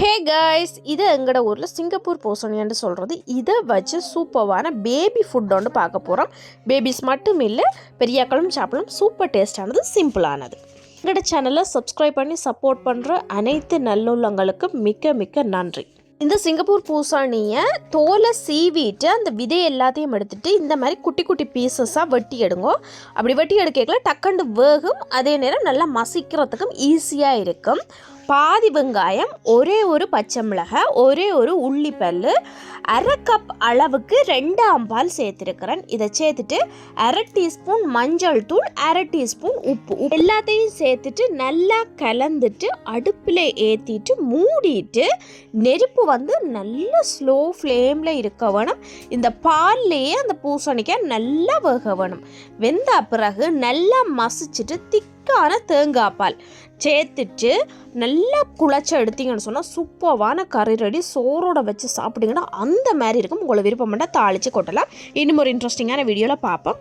Hey guys இது எங்களோட ஊரில் சிங்கப்பூர் பூசணின்னு சொல்கிறது இதை வச்சு சூப்பரான பேபி ஃபுட் ஒன்று பார்க்க போகிறோம் பேபிஸ் மட்டும் இல்லை பெரியாக்களும் சாப்பிடலாம். சூப்பர் டேஸ்டானது சிம்பிளானது எங்களோட சேனலை சப்ஸ்கிரைப் பண்ணி சப்போர்ட் பண்ணுற அனைத்து நல்லுள்ளங்களுக்கு மிக்க மிக்க நன்றி. இந்த சிங்கப்பூர் பூசாணியை தோலை சீவிட்டு அந்த விதை எல்லாத்தையும் எடுத்துட்டு இந்த மாதிரி குட்டி குட்டி பீசஸாக வெட்டி எடுங்கோ. அப்படி வெட்டி எடுக்கல டக்கண்டு வேகும். அதே நேரம் நல்லா மசிக்கிறதுக்கும் ஈஸியாக இருக்கும். பாதி வெங்காயம் ஒரே ஒரு பச்சை மிளகாய் ஒரே ஒரு உள்ளிப்பல் அரை கப் அளவுக்கு ரெண்டாம் பால் சேர்த்துருக்கிறேன். இதை சேர்த்துட்டு அரை டீஸ்பூன் மஞ்சள் தூள் அரை டீஸ்பூன் உப்பு. உப்பு எல்லாத்தையும் சேர்த்துட்டு நல்லா கலந்துட்டு அடுப்பில் ஏற்றிட்டு மூடிட்டு நெருப்பு வந்து நல்ல ஸ்லோ ஃப்ளேமில் இருக்க வேணும். இந்த பால்லையே அந்த பூசணிக்காய் நல்லா வேக வேணும். வெந்த பிறகு நல்லா மசிச்சுட்டு திக்கான தேங்காய் பால் சேர்த்துட்டு நல்லா குழச்சி எடுத்தீங்கன்னு சொன்னால் சூப்பரான கறி ரெடி சோறோட வச்சு சாப்பிட்டீங்கன்னா அந்த மாதிரி இருக்கும். உங்களை விருப்பம் பண்ணால் தாளித்து கொட்டலாம். இன்னும் ஒரு இன்ட்ரெஸ்டிங்கான வீடியோவில் பார்ப்போம்.